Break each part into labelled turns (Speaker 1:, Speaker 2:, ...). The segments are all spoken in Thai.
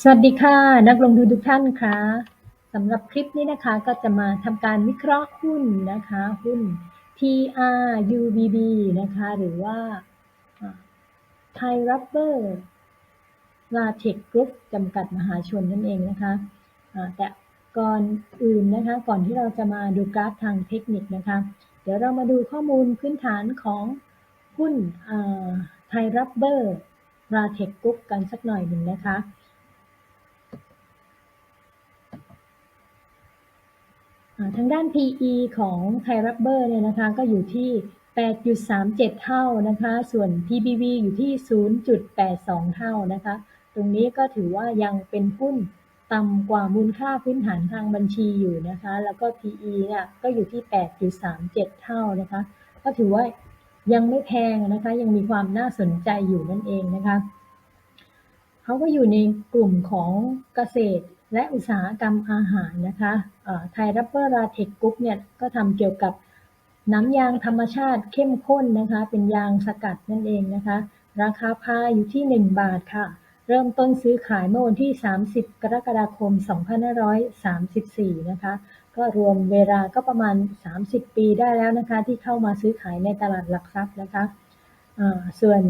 Speaker 1: สวัสดีค่ะ นักลงทุนทุกท่านคะสำหรับคลิปนี้นะคะก็จะมาทำการวิเคราะห์หุ้นนะคะหุ้น TRUBB นะคะหรือว่าไทยรับเบอร์ลาเทคกรุ๊ปจำกัดมหาชนนั่นเองนะคะะแต่ก่อนอื่นนะคะก่อนที่เราจะมาดูกราฟทางเทคนิคนะคะ เดี๋ยวเรามาดูข้อมูลพื้นฐานของหุ้นไทยรับเบอร์ลาเทคกรุ๊ปกันสักหน่อยหนึ่งนะคะ ทางด้าน PE ของไทยรับเบอร์เนี่ยนะคะก็อยู่ที่ 8.37 เท่านะคะ ส่วน PBV อยู่ที่ 0.82 เท่านะคะ ตรงนี้ก็ถือว่ายังเป็นหุ้นต่ำกว่ามูลค่าพื้นฐานทางบัญชีอยู่นะคะ แล้วก็ PE เนี่ยก็อยู่ที่ 8.37 เท่านะคะ ก็ถือว่ายังไม่แพงนะคะ ยังมีความน่าสนใจอยู่นั่นเองนะคะเขาก็อยู่ในกลุ่มของเกษตร และอุตสาหกรรมอาหารนะคะไทยรับเบอร์ราเทคกรุ๊ปเนี่ยก็ทำเกี่ยวกับน้ำยางธรรมชาติเข้มข้นนะคะ เป็นยางสกัดนั่นเองนะคะ ราคาพาอยู่ที่ 1 บาทค่ะ เริ่มต้นซื้อขายเมื่อวันที่ 30 กรกฎาคม 2534 นะคะ ก็รวมเวลาก็ประมาณ 30 ปีได้แล้วนะคะ ที่เข้ามาซื้อขายในตลาดหลักทรัพย์นะคะะส่วน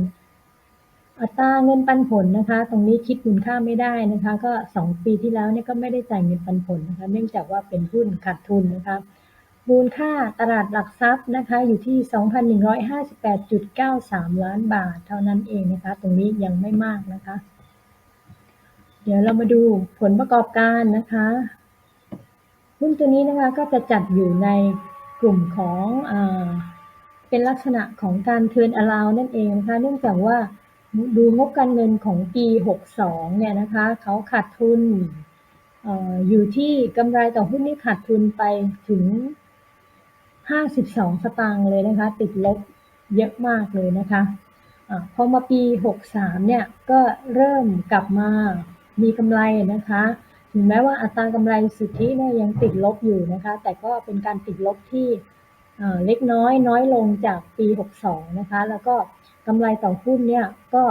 Speaker 1: อัตราเงินปันผลนะคะ ตรงนี้คิดมูลค่าไม่ได้นะคะ ก็ 2 ปีที่แล้วเนี่ยก็ไม่ได้จ่ายเงินปันผลนะคะ เนื่องจากว่าเป็นหุ้นขาดทุนนะคะ มูลค่าตลาดหลักทรัพย์นะคะ อยู่ที่ 2,158.93 ล้านบาท เท่านั้นเองนะคะ ตรงนี้ยังไม่มากนะคะ เดี๋ยวเรามาดูผลประกอบการนะคะ หุ้นตัวนี้นะคะก็จะจัดอยู่ในกลุ่มของอเป็นลักษณะของการเทิร์นอลาวนั่นเองนะคะ เนื่องจากว่า ดูงบการเงินของปี 62 เนี่ยนะคะเขาขาดทุนออยู่ที่กำไรต่อหุ้นนี่ขาดทุนไปถึง 52 สตางค์เลยนะคะ ติดลบเยอะมากเลยนะคะอะพอมาปี 63 เนี่ยก็เริ่มกลับมามีกำไรนะคะ ถึงแม้ว่าอัตรากำไรสุทธิเนี่ยยังติดลบอยู่นะคะ แต่ก็เป็นการติดลบที่ เล็กน้อยน้อยลงจากปี 62 นะคะ แล้วก็กำไรต่อหุ้นเนี่ยก็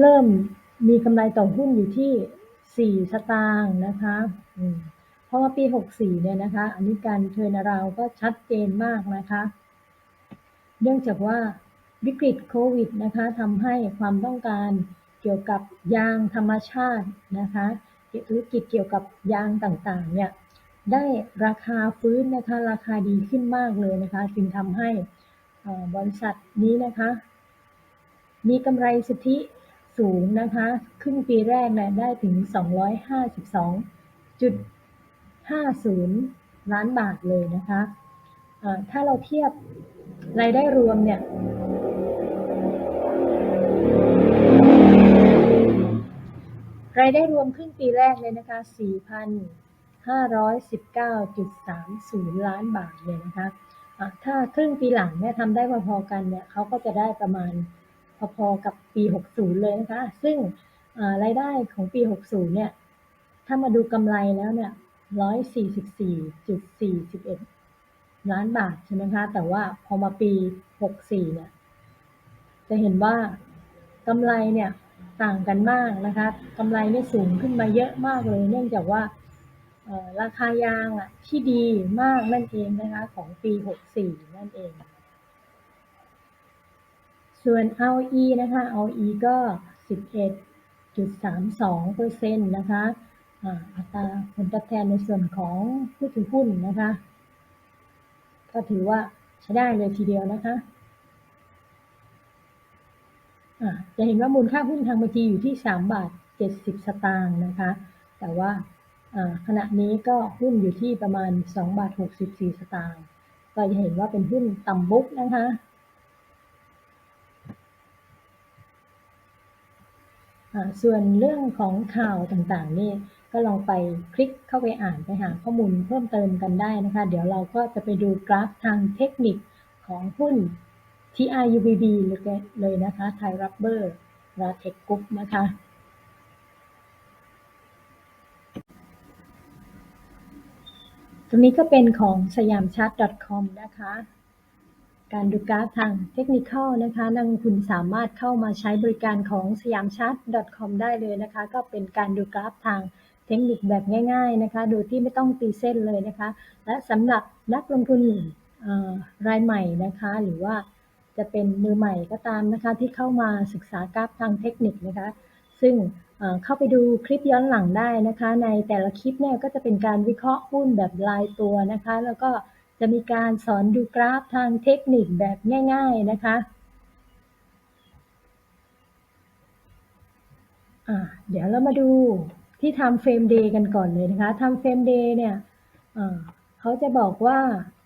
Speaker 1: เริ่มมีกำไรต่อหุ้นอยู่ที่ 4 สตางค์นะคะเพราะว่าปี 64 เนี่ยนะคะ อันนี้การเทินราวก็ชัดเจนมากนะคะ เนื่องจากว่าวิกฤตโควิดนะคะทำให้ความต้องการเกี่ยวกับยางธรรมชาตินะคะธุรกิจเกี่ยวกับยางต่างๆ เนี่ย ได้ราคาฟื้นนะคะ ราคาดีขึ้นมากเลยนะคะ จึงทำให้บริษัทนี้นะคะ มีกำไรสุทธิสูงนะคะ ครึ่งปีแรกนี่ยได้ถึง 252.50 ล้านบาทเลยนะคะ ถ้าเราเทียบรายได้รวมเนี่ยรายได้รวมครึ่งปีแรกเลยนะคะ 519.30 ล้านบาทเลยนะคะถ้าครึ่งปีหลังเนี่ยทำได้พอๆกันเนี่ยเขาก็จะได้ประมาณพอๆกับปี 60 เลยนะคะ ซึ่งรายได้ของปี 60 เนี่ย ถ้ามาดูกำไรแล้วเนี่ย 144.41 ล้านบาทใช่ไหมคะ แต่ว่าพอมาปี 64 เนี่ย จะเห็นว่ากำไรเนี่ยต่างกันมากนะคะกำไรเนี่ยสูงขึ้นมาเยอะมากเลย เนื่องจากว่า ราคายางอะที่ดีมากนั่นเองนะคะของปี 64 นั่นเอง ส่วน ROE นะคะ ROE ก็ 11.32เปอร์เซ็นต์นะคะอัตราผลตอบแทนในส่วนของผู้ถือหุ้นนะคะ ก็ถือว่าใช้ได้เลยทีเดียวนะคะจะเห็นว่ามูลค่าหุ้นทางบัญชีอยู่ที่ 3 บาท 70 สตางค์นะคะ แต่ว่า ขณะนี้ก็หุ้นอยู่ที่ประมาณ2บาท64 สตางค์ก็จะเห็นว่าเป็นหุ้นต่ำบุ๊กนะคะส่วนเรื่องของข่าวต่างๆนี่ก็ลองไปคลิกเข้าไปอ่านไปหาข้อมูลเพิ่มเติมกันได้นะคะ เดี๋ยวเราก็จะไปดูกราฟทางเทคนิคของหุ้น TRUBB เลยนะคะไทยรับเบอร์ราเทคกรุ๊ปนะคะ ตรงนี้ก็เป็นของสยามชาร์ต .com นะคะ การดูกราฟทางเทคนิคนะคะนักลงทุนสามารถเข้ามาใช้บริการของสยามชาร์ต .com ได้เลยนะคะ ก็เป็นการดูกราฟทางเทคนิคแบบง่ายๆนะคะ โดยที่ไม่ต้องตีเส้นเลยนะคะ และสำหรับนักลงทุนรายใหม่นะคะ หรือว่าจะเป็นมือใหม่ก็ตามนะคะที่เข้ามาศึกษากราฟทางเทคนิคนะคะ ซึ่ง เข้าไปดูคลิปย้อนหลังได้นะคะ ในแต่ละคลิปเนี่ยก็จะเป็นการวิเคราะห์หุ้นแบบรายตัวนะคะ แล้วก็จะมีการสอนดูกราฟทางเทคนิคแบบง่าย ๆนะคะเดี๋ยวเรามาดูที่ทำเฟรมเดย์กันก่อนเลยนะคะทำเฟรมเดย์เนี่ยเขาจะบอกว่า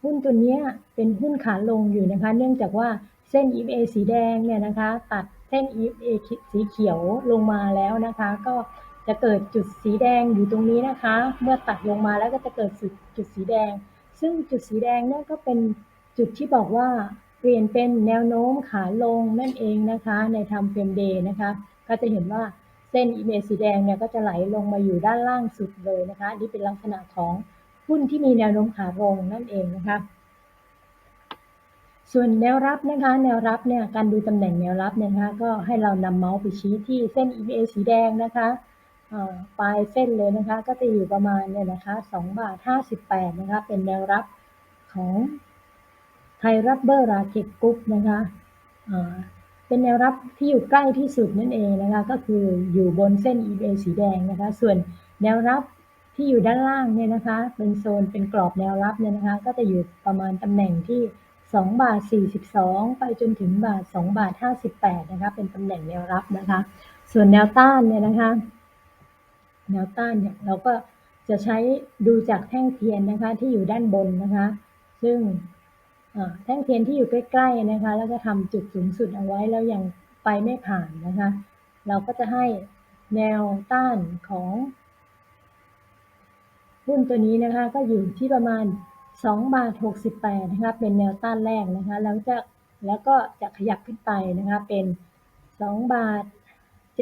Speaker 1: หุ้นตัวนี้เป็นหุ้นขาลงอยู่นะคะ เนื่องจากว่าเส้น EMA สีแดงเนี่ยนะคะ ตัดเส้น EMA สีเขียวลงมาแล้วนะคะ ก็จะเกิดจุดสีแดงอยู่ตรงนี้นะคะ เมื่อตัดลงมาแล้วก็จะเกิดจุดสีแดง ซึ่งจุดสีแดงนี่ยก็เป็นจุดที่บอกว่าเปลี่ยนเป็นแนวโน้มขาลงนั่นเองนะคะ ในทำเฟรมเดย์นะคะ ก็จะเห็นว่าเส้น EMA สีแดงเนี่ยก็จะไหลลงมาอยู่ด้านล่างสุดเลยนะคะนี่เป็นลักษณะของหุ้นที่มีแนวโน้มขาลงนั่นเองนะคะ ส่วนแนวรับนะคะ แนวรับเนี่ยการดูตำแหน่งแนวรับเนี่ยนะคะ ก็ให้เรานำเมาส์ไปชี้ที่เส้น EMA สีแดงนะคะปลายเส้นเลยนะคะ ก็จะอยู่ประมาณเนี่ยนะคะ2บาท58 นะคะ เป็นแนวรับของไทยรับเบอร์ราเก็ตกรุ๊ปนะคะเป็นแนวรับที่อยู่ใกล้ที่สุดนั่นเองนะคะ ก็คืออยู่บนเส้น EMA สีแดงนะคะ ส่วนแนวรับที่อยู่ด้านล่างเนี่ยนะคะ เป็นโซนเป็นกรอบแนวรับเนี่ยนะคะ ก็จะอยู่ประมาณตำแหน่งที่ 2บาท42ไปจนถึงบาท2บาท58นะคะเป็นตำแหน่งแนวรับนะคะ ส่วนแนวต้านเนี่ยนะคะ แนวต้านเนี่ยเราก็จะใช้ดูจากแท่งเทียนนะคะที่อยู่ด้านบนนะคะ ซึ่งแท่งเทียนที่อยู่ใกล้ๆนะคะ แล้วก็ทำจุดสูงสุดเอาไว้แล้วยังไปไม่ผ่านนะคะ เราก็จะให้แนวต้านของหุ้นตัวนี้นะคะ ก็อยู่ที่ประมาณ 2บาท68นะคะเป็นแนวต้านแรกนะคะแล้วจะแล้วก็จะขยับขึ้นไปนะคะเป็น2บาท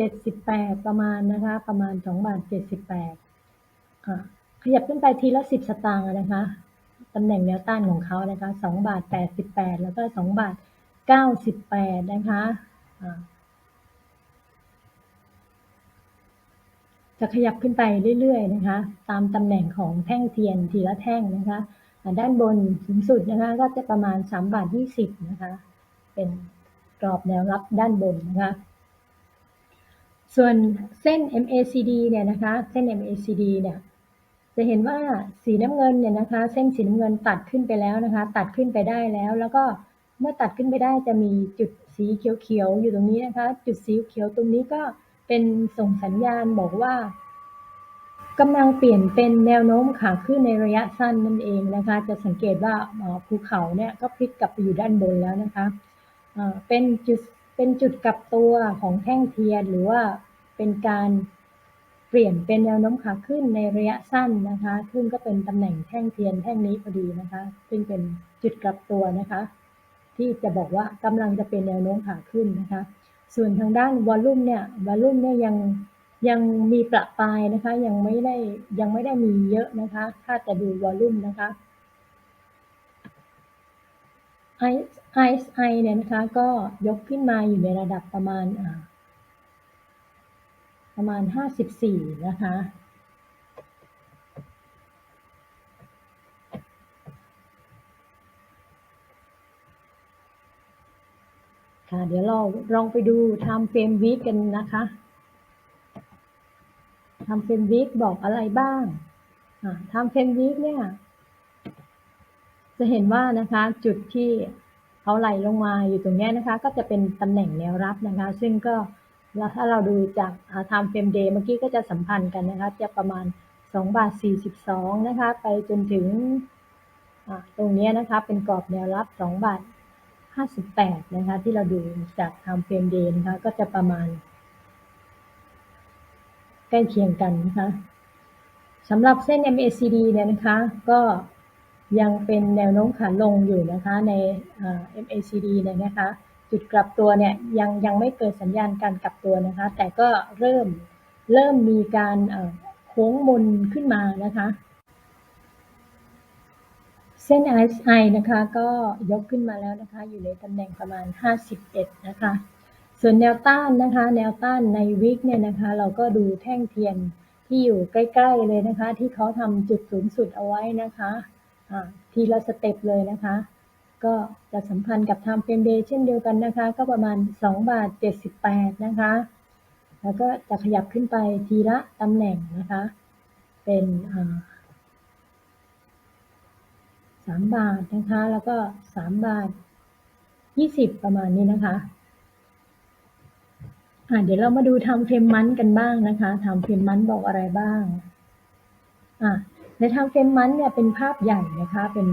Speaker 1: 78ประมาณนะคะประมาณ2บาท78อ่าขยับขึ้นไปทีละ10สตางค์นะคะตำแหน่งแนวต้านของเขานะคะ2บาท88แล้วก็2บาท98นะคะจะขยับขึ้นไปเรื่อยๆนะคะ ตามตำแหน่งของแท่งเทียนทีละแท่งนะคะ ด้านบนสูงสุดนะคะก็จะประมาณ3บาท20นะคะเป็นกรอบแนวรับด้านบนนะคะส่วนเส้น MACD เนี่ยนะคะเส้น MACD เนี่ยจะเห็นว่าสีน้ำเงินเนี่ยนะคะ เส้นสีน้ำเงินตัดขึ้นไปแล้วนะคะ ตัดขึ้นไปได้แล้ว แล้วก็เมื่อตัดขึ้นไปได้จะมีจุดสีเขียวๆอยู่ตรงนี้นะคะ จุดสีเขียวตรงนี้ก็เป็นส่งสัญญาณบอกว่า กำลังเปลี่ยนเป็นแนวโน้มขาขึ้นในระยะสั้นนั่นเองนะคะ จะสังเกตว่าภูเขาเนี่ยก็พลิกกลับไปอยู่ด้านบนแล้วนะคะเป็นจุดเป็นจุดกลับตัวของแท่งเทียนหรือว่าเป็นการเปลี่ยนเป็นแนวโน้มขาขึ้นในระยะสั้นนะคะ ซึ่งก็เป็นตำแหน่งแท่งเทียนแท่งนี้พอดีนะคะ ซึ่งเป็นจุดกลับตัวนะคะ ที่จะบอกว่ากำลังจะเป็นแนวโน้มขาขึ้นนะคะ ส่วนทางด้านวอลลุ่มเนี่ยวอลลุ่มเนี่ยยัง ยังมีประปรายนะคะ ยังไม่ได้ยังไม่ได้มีเยอะนะคะ ถ้าจะดูวอลลุ่มนะคะ ISI เนี่ยนะคะ ก็ยกขึ้นมาอยู่ในระดับประมาณประมาณ 54 นะคะ ค่ะ เดี๋ยวเราลองไปดูทำเฟรมวีกันนะคะ ทำเฟรมวีคบอกอะไรบ้างทำเฟรมวีคเนี่ย จะเห็นว่านะคะจุดที่เขาไหลลงมาอยู่ตรงนี้นะคะ ก็จะเป็นตำแหน่งแนวรับนะคะ ซึ่งก็ถ้าเราดูจากทำเฟรมเดย์เมื่อกี้ก็จะสัมพันธ์กันนะคะ จะประมาณ2บาท42นะคะ ไปจนถึงตรงนี้นะคะ เป็นกรอบแนวรับ2บาท58นะคะ ที่เราดูจากทำเฟรมเดย์นะคะ ก็จะประมาณ ใกล้เคียงกันนะคะสำหรับเส้น MACD เนี่ยนะคะก็ยังเป็นแนวโน้มขาลงอยู่นะคะใน MACD เนี่ยนะคะจุดกลับตัวเนี่ยยังยังไม่เกิดสัญญาณการกลับตัวนะคะ แต่ก็เริ่มเริ่มมีการโค้งมนขึ้นมานะคะเส้น RSI นะคะก็ยกขึ้นมาแล้วนะคะ อยู่ในตำแหน่งประมาณ 51 นะคะ ส่วนแนวต้านนะคะ แนวต้านในวิกเนี่ยนะคะ เราก็ดูแท่งเทียนที่อยู่ใกล้ ๆเลยนะคะ ที่เขาทำจุดสูงสุดเอาไว้นะคะะทีละสเต็ปเลยนะคะ ก็จะสัมพันธ์กับ Time Frame Day เช่นเดียวกันนะคะ ก็ประมาณ 2 บาท 78 นะคะ แล้วก็จะขยับขึ้นไปทีละตำแหน่งนะคะ เป็นสามบาทนะคะ แล้วก็สามบาทยี่สิบประมาณนี้นะคะ อ่าเดี๋ยวเรามาดูทำเฟรมมันกันบ้างนะคะทำเฟรมมันบอกอะไรบ้างอ่าในทำเฟรมมันเนี่ยเป็นภาพใหญ่นะคะ เป็น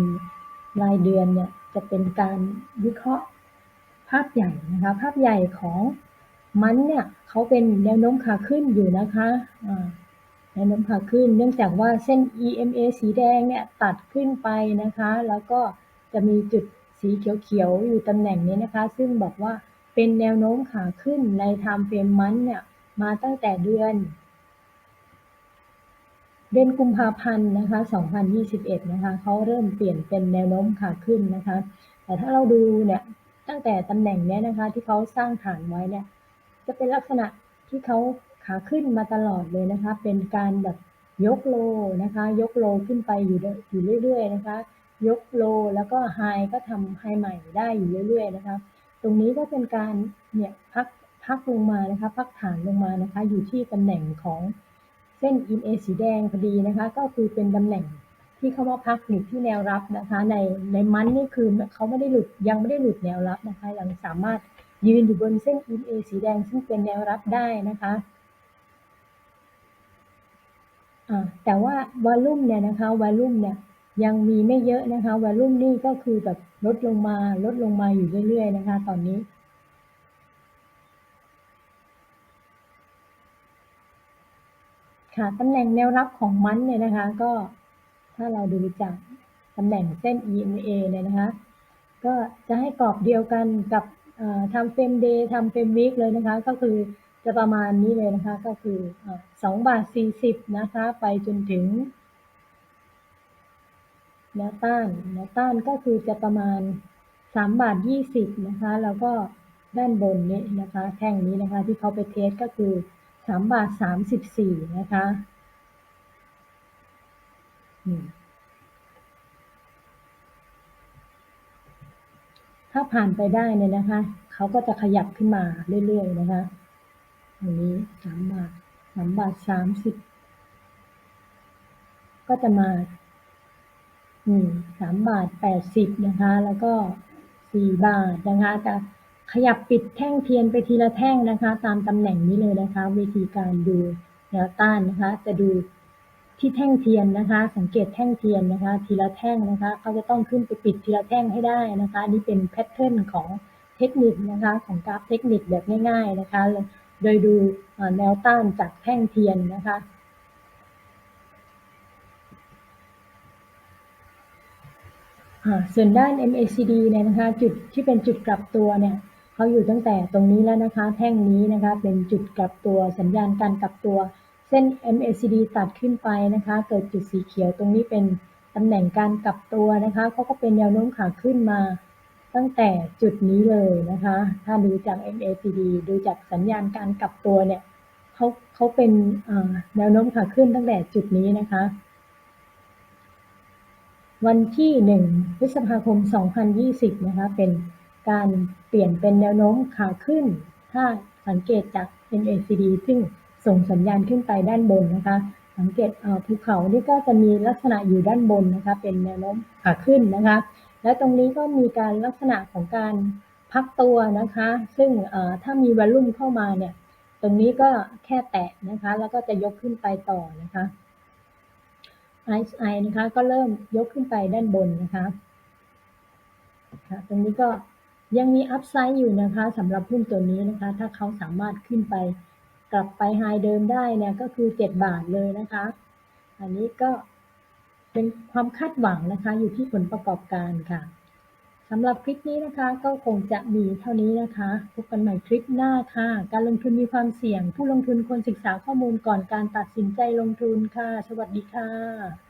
Speaker 1: รายเดือนเนี่ยจะเป็นการวิเคราะห์ภาพใหญ่นะคะ ภาพใหญ่ของมันเนี่ยเขาเป็นแนวโน้มขาขึ้นอยู่นะคะแนวโน้มขาขึ้น เนื่องจากว่าเส้น EMA สีแดงเนี่ยตัดขึ้นไปนะคะ แล้วก็จะมีจุดสีเขียวๆอยู่ตำแหน่งนี้นะคะ ซึ่งบอกว่า เป็นแนวโน้มขาขึ้นใน time frame มันเนี่ยมาตั้งแต่เดือน เดือนกุมภาพันธ์นะคะ2021นะคะเขาเริ่มเปลี่ยนเป็นแนวโน้มขาขึ้นนะคะ แต่ถ้าเราดูเนี่ยตั้งแต่ตำแหน่งนี้นะคะที่เขาสร้างฐานไว้เนี่ยจะเป็นลักษณะที่เขาขาขึ้นมาตลอดเลยนะคะ เป็นการแบบยกโลนะคะ ยกโลขึ้นไปอยู่อยู่เรื่อยๆนะคะ ยกโลแล้วก็ไฮก็ทำไฮใหม่ได้อยู่เรื่อยๆนะคะ ตรงนี้ก็เป็นการเนี่ยพักพักลงมานะคะพักฐานลงมานะคะอยู่ที่ตำแหน่งของเส้นอินเอสีแดงพอดีนะคะ ก็คือเป็นตำแหน่งที่เขาว่าพักหลุดที่แนวรับนะคะ ในในมันนี่คือเขาไม่ได้หลุดยังไม่ได้หลุดแนวรับนะคะยังสามารถยืนอยู่บนเส้นอินเอสีแดงซึ่งเป็นแนวรับได้นะคะแต่ว่าวอลลุ่มเนี่ยนะคะวอลลุ่มเนี่ยยังมีไม่เยอะนะคะวอลลุ่มนี่ก็คือแบบ ลดลงมาลดลงมาอยู่เรื่อยๆนะคะ ตอนนี้ ค่ะตำแหน่งแนวรับของมันเนี่ยนะคะ ก็ถ้าเราดูจากตำแหน่งเส้น EMA เนี่ยนะคะ ก็จะให้กรอบเดียวกันกับทำเฟรมเดย์ทำเฟรมวีคเลยนะคะ ก็คือจะประมาณนี้เลยนะคะ ก็คือสองบาทสี่สิบนะคะ ไปจนถึง แนวต้าน แนวต้านก็คือจะประมาณสามบาทยี่สิบนะคะ แล้วก็ด้านบนนี้นะคะ แท่งนี้นะคะที่เขาไปเทสก็คือสามบาทสามสิบสี่นะคะถ้าผ่านไปได้เนี่ยนะคะ เขาก็จะขยับขึ้นมาเรื่อยๆนะคะอันนี้สามบาทสามบาทสามสิบก็จะมา อืมสามบาทแปดสิบนะคะ แล้วก็สี่บาทนะคะจะขยับปิดแท่งเทียนไปทีละแท่งนะคะ ตามตำแหน่งนี้เลยนะคะ วิธีการดูแนวต้านนะคะ จะดูที่แท่งเทียนนะคะ สังเกตแท่งเทียนนะคะ ทีละแท่งนะคะเขาจะต้องขึ้นไปปิดทีละแท่งให้ได้นะคะนี่เป็นแพทเทิร์นของเทคนิคนะคะของกราฟเทคนิคแบบง่าย ๆนะคะ โดยดูแนวต้านจากแท่งเทียนนะคะ ส่วนด้าน MACD เนี่ยนะคะจุดที่เป็นจุดกลับตัวเนี่ยเขาอยู่ตั้งแต่ตรงนี้แล้วนะคะ แท่งนี้นะคะเป็นจุดกลับตัวสัญญาณการกลับตัว เส้น MACD ตัดขึ้นไปนะคะ เกิดจุดสีเขียวตรงนี้เป็นตำแหน่งการกลับตัวนะคะเขาก็เป็นแนวโน้มขาขึ้นมาตั้งแต่จุดนี้เลยนะคะ ถ้าดูจาก MACD ดูจากสัญญาณการกลับตัวเนี่ยเขาเขาเป็นแนวโน้มขาขึ้นตั้งแต่จุดนี้นะคะ วันที่ 1 พฤษภาคม 2020 นะคะ เป็นการเปลี่ยนเป็นแนวโน้มขาขึ้น ถ้าสังเกตจาก MACD ซึ่งส่งสัญญาณขึ้นไปด้านบนนะคะ สังเกตภูเขานี่ก็จะมีลักษณะอยู่ด้านบนนะคะ เป็นแนวโน้มขาขึ้นนะคะ และตรงนี้ก็มีการลักษณะของการพักตัวนะคะ ซึ่งถ้ามีวอลลุ่มเข้ามาเนี่ย ตรงนี้ก็แค่แตะนะคะ แล้วก็จะยกขึ้นไปต่อนะคะ RSI นะคะก็เริ่มยกขึ้นไปด้านบนนะคะค่ะตรงนี้ก็ยังมีอัพไซด์อยู่นะคะสำหรับหุ้นตัวนี้นะคะ ถ้าเขาสามารถขึ้นไปกลับไปไฮเดิมได้เนี่ยก็คือ 7 บาทเลยนะคะ อันนี้ก็เป็นความคาดหวังนะคะอยู่ที่ผลประกอบการค่ะ สำหรับคลิปนี้นะคะก็คงจะมีเท่านี้นะคะ พบกันใหม่คลิปหน้าค่ะ การลงทุนมีความเสี่ยง ผู้ลงทุนควรศึกษาข้อมูลก่อนการตัดสินใจลงทุนค่ะ สวัสดีค่ะ